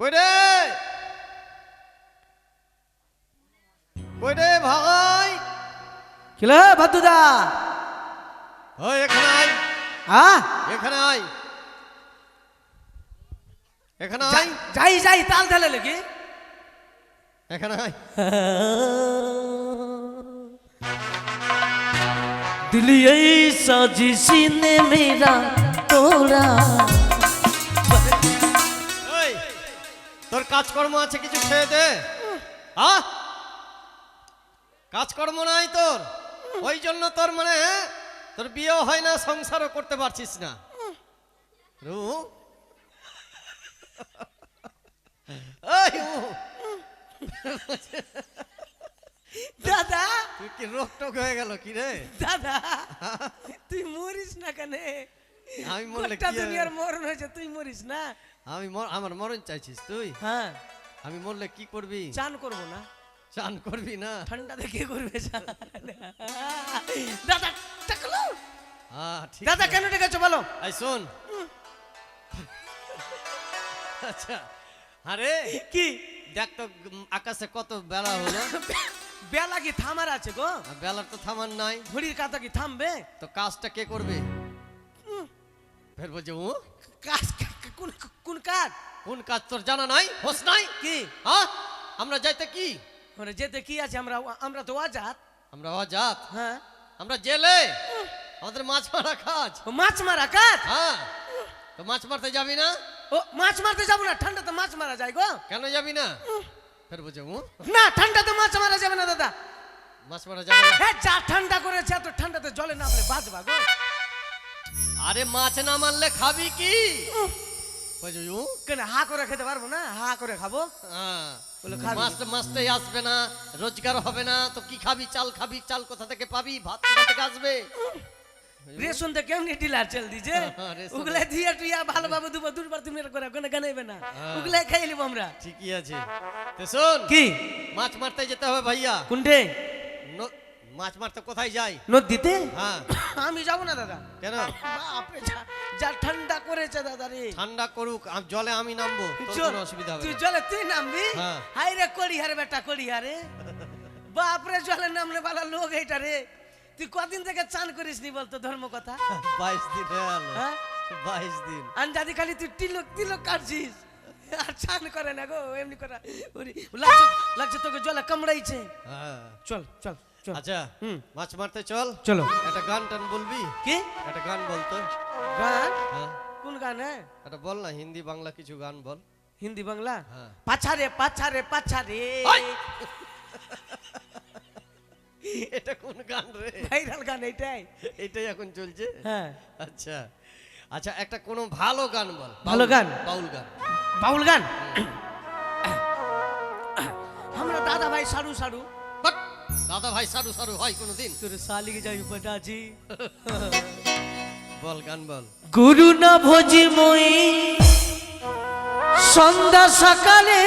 কই রে কই রে ভাই কিলো ভাতুদা ওই এখানে আয় হ্যাঁ এখানে আয় এখানে আয় যাই যাই তাল ঢালে নাকি এখানে আয় दिल ऐसा जिसने मेरा तोड़ा কাজকর্ম আছে কিছু খেয়ে দে। কাজকর্ম নাই তোর। ওই জন্য তোর মানে তোর বিয়েও হয় না সংসারও করতে পারছিস না। রু? দাদা! তুই কি রোগ টোক হয়ে গেল কি রে? দাদা! তুই মরিস না কেন? আমি মরলে কি দুনিয়ার মরণ হয়েছে তুই মরিস না। আমি আমার মরণ চাইছিস তুই? হ্যাঁ। আমি মরলে কি করবি? চান করব না। চান করবি না? ঠান্ডাতে কে করবে দাদা টাকলো। হ্যাঁ ঠিক দাদা কেন ডেকেছো বলো। এই শোন। আচ্ছা আরে কি? দেখ তো আকাশে কত বেলা হলো। বেলা কি থামার আছে গো? বেলার তো থামার নাই। ঘড়ির কাতা কি থামবে? তো কাজটা কে করবে? ফের বলছে ও কাজ কোন কোন কাজ? কোন কাজ তোর জানা নাই? হোস নাই? কি? হ্যাঁ আমরা যাইতে কি? মানে যেতে কি আছে? আমরা আমরা তো আজাদ আমরা অজাত? হ্যাঁ। আমরা জেলে? আমাদের মাছ মারা কাজ। মাছ মারা কাজ? হ্যাঁ। তো মাছ মারতে যাবি না? ও মাছ মারতে যাব না ঠান্ডাতে মাছ মারা যায় গো। কেন যাবি না? ফের বলছে ও না ঠান্ডাতে মাছ মারা যাবে না দাদা। মাছ মারা যাবে না? হ্যাঁ যা ঠান্ডা করেছে এত ঠান্ডাতে জলে নামলে বাঁচবা গো। আরে মাছ না মারলে খাবি কি? বলছে কেন হা করে খেতে পারব না? হা করে খাব? হ্যাঁ। মাস মাসটাই আসবে না রোজগার হবে না তো কি খাবি? চাল খাবি চাল কোথা থেকে পাবি? ভাত কোথা থেকে আসবে? রেশন তো কেমনি ডিলার চল দিছে? হ্যাঁ। ওগুলা দিয়ে টুইয়া ভালোভাবে দুবো দুবার তুমি করে কোনো গানাইবে না? হ্যাঁ। ওগুলাই খাই লিব আমরা। ঠিকই আছে। তো শোন কি? মাছ মারতে যেতে হবে ভাইয়া। কোনটে? মাছ মারতে কোথায় যাই? নদীতে? হ্যাঁ। আমি যাব না দাদা। কেন? বাপরে যা- ঠান্ডা করেছে দাদা রে। ঠান্ডা করুক জলে আমি নামবো কোনো অসুবিধা হবে তুই জলে তুই নামবি? হ্যাঁ। হাই রে করি হারে বেটা করি হারে বাপরে জলে নামলে বালা লোক এইটা রে। তুই কদিন থেকে চান করিস নি বলতো ধর্ম কথা? বাইশ দিন হ্যাঁ? বাইশ দিন। আনজাদি খালি তুই তিলক তিলক কাটছিস। আর চান করে না গো এমনি করে। লাগছে লাগছে তোকে জলে কামড়াইছে। হ্যাঁ। চল চল। আচ্ছা হুম। মাছ মারতে চল। চলো। একটা গান টান বলবি? কি? একটা গান বলতো গান? হ্যাঁ। কোন গান হ্যাঁ? একটা বল না হিন্দি বাংলা কিছু গান বল। হিন্দি বাংলা? হ্যাঁ। পাছারে পাছারে পাছারে। ওই! এটা কোন গান রে? ভাইরাল গান এইটাই। এটাই এখন চলছে? হ্যাঁ। আচ্ছা। আচ্ছা একটা কোনো ভালো গান বল। ভালো গান? বাউল গান। বাউল গান? আমরা দাদা ভাই সারু সারু। দাদা ভাই সারু সারু হয় কোনোদিন। তোর শালিকে যাই পটাছি বল গান বল। গুরু না ভোজি মই সন্ধ্যা সকালে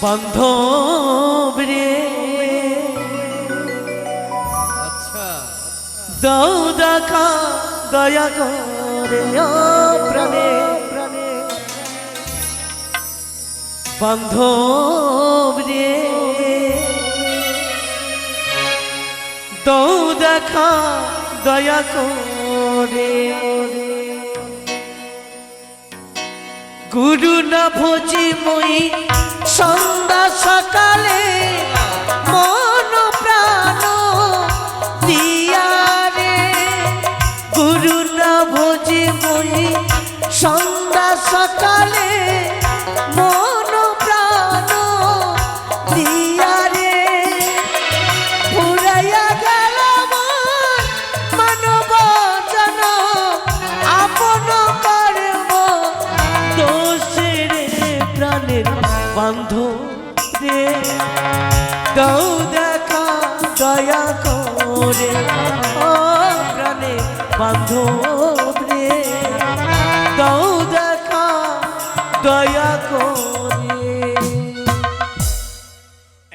বন্ধ রে। আচ্ছা। দৌ দেখা দয়া করে প্রাণে প্রাণে। বন্ধ রে। দৌ দেখা দয়া করে গুরু না ভোজি মই সন্ধ্যা সকালে মন দাও দেখা দয়া করে ও প্রাণে বান্ধব রে। দাও দেখা দয়া করে।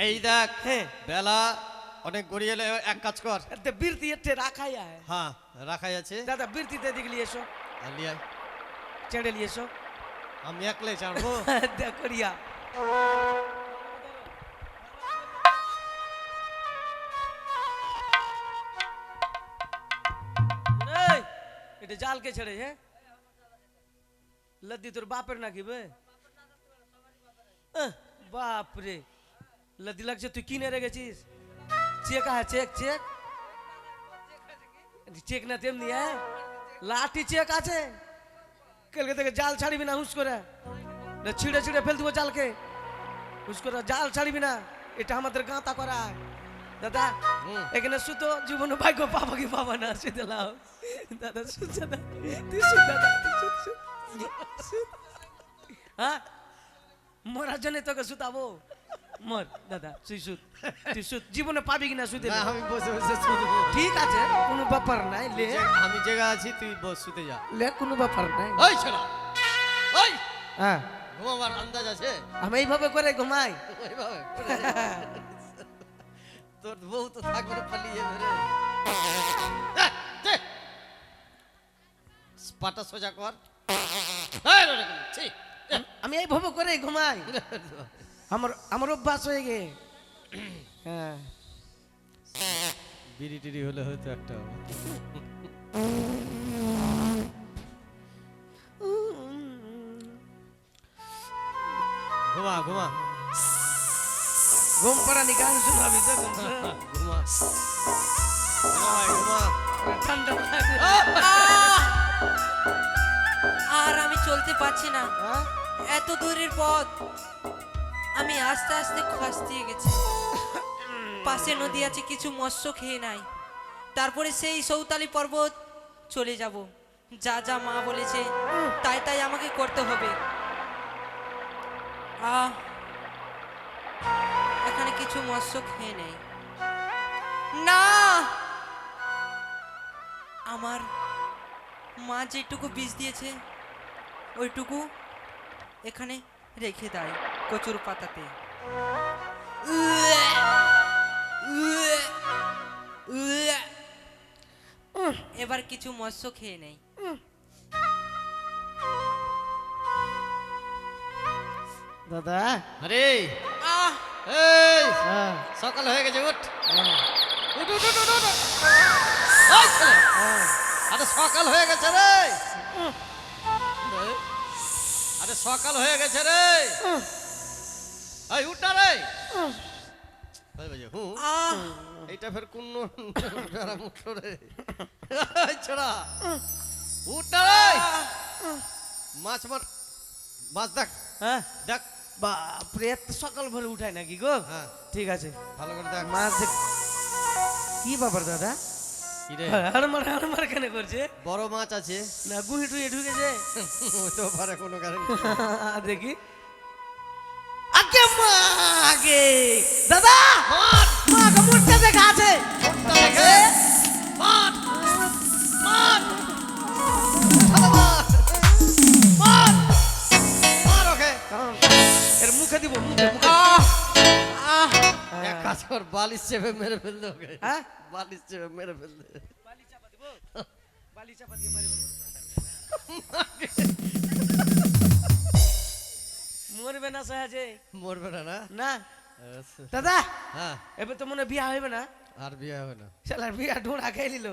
এই দেখ বেলা অনেক গড়িয়ে এলে এক কাজ কর। বীরতি একটে রাখাই আয়। হ্যাঁ রাখাই আছে। দাদা বীরতিতে দিক লিয়ে এসো লিয়াই। চেড়ে লিয়ে এসো। আমি একলাই চাড়বো দেখ করিয়া। এটা জালকে ছেড়ে হ্যাঁ লদ্দি তোর বাপের নাকি বে আহ, বাপ রে লদ্দি লাগছে তুই কিনে রেখেছিস চেক আছে চেক চেক চেক না তেমনি হ্যাঁ লাঠি চেক আছে কালকে থেকে জাল ছাড়বি না হুস করে না ছিঁড়ে ছিঁড়ে ফেল দেবো জালকে হুস করে জাল ছাড়বি না এটা আমাদের গাঁতা করা দাদা। এখানে সুতো জীবনে ভাগ্য পাবো কি পাবা না শুতে লাও দাদা সুত দাদা তুই সুত দাদা। হ্যাঁ? মরার জন্য তোকে সুতাবো মর দাদা তুই সুত তুই সুত জীবনে পাবি কিনা সুতে আমি বসে বসে শুনব ঠিক আছে কোনো ব্যাপার নাই লে। আমি জায়গা আছি তুই বস শুতে যা। লে কোনো ব্যাপার নাই। ওই ছেড়া ওই হ্যাঁ। ঘুমাবার আন্দাজ আছে? আমি এইভাবে করে ঘুমাই। ওইভাবে করে তোর বউ তো থাকবে না, পালিয়ে যাবে রে। পাটা সোজা কর এই, রে, রে, আমি এইভাবে করে ঘুমাই। আমার আমার অভ্যাস হয়ে গে হ্যাঁ। বিড়ি টিড়ি হলে হয়তো একটা ঘুমা ঘুমা। ঘুম পাড়ানি গান শোনাবি তো ঘুম ঘুমা। ঘুমা ঠান্ডা। আর আমি চলতে পারছি না। হ্যাঁ? এত দূরের পথ। আমি আস্তে আস্তে খাসতিয়ে গেছি। পাশে নদী আছে কিছু মৎস্য খেয়ে নাই। তারপরে সেই সৌতালি পর্বত চলে যাব। যা যা মা বলেছে তাই তাই আমাকে করতে হবে। আহ এখানে কিছু মৎস্য খেয়ে নেই। না! আমার মা যেটুকু বীজ দিয়েছে ওইটুকু এখানে রেখে দেয় কচুর পাতাতে। এবার কিছু মৎস্য খেয়ে নেই। দাদা? আরে! এই! হ্যাঁ। সকাল হয়ে গেছে উঠ। হ্যাঁ, উঠ উঠ উঠ উঠ, উঠ। আরে সকাল হয়ে গেছে রে। আরে সকাল হয়ে গেছে রে। এই উঠ রে। এইটা ফের কোন রে। মাছ মার মাছ দেখ। হ্যাঁ। দেখ। বাপরে এত সকাল ভরে উঠায় নাকি গো? হ্যাঁ। ঠিক আছে। ভালো করে দেখ। মাছ দেখ- কি ব্যাপার দাদা? কি রে হাড়মার হাড়মার কেন করছে? বড় মাছ আছে। না গুহি টুয়ে ঢুকেছে হতেও পারে কোনো কারণে। দেখি। আগে মা আগে। দাদা মা কামড়টা দেখা আছে। দেখে কাজ বালিশ চেপে মেরে ওকে। হ্যাঁ? বালিশ চেপে মেরে ফেললে। বালি চাপা দিব? বালি চাপা দিয়ে মারি মরবে না সহজে মরবে না না? না? আচ্ছা। দাদা! হ্যাঁ। এবার তো মনে বিয়া হইবে না? আর বিয়ে হবে না। শালার বিয়া ঢোড়া খাই নিল।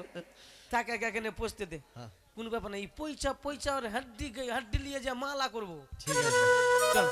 তাকে এখানে পোষতে দে। হ্যাঁ। কোন ব্যাপার না এই পয়সা পয়সা আর হাড্ডি হাড্ডি নিয়ে যা মালা করব। ঠিক আছে। চল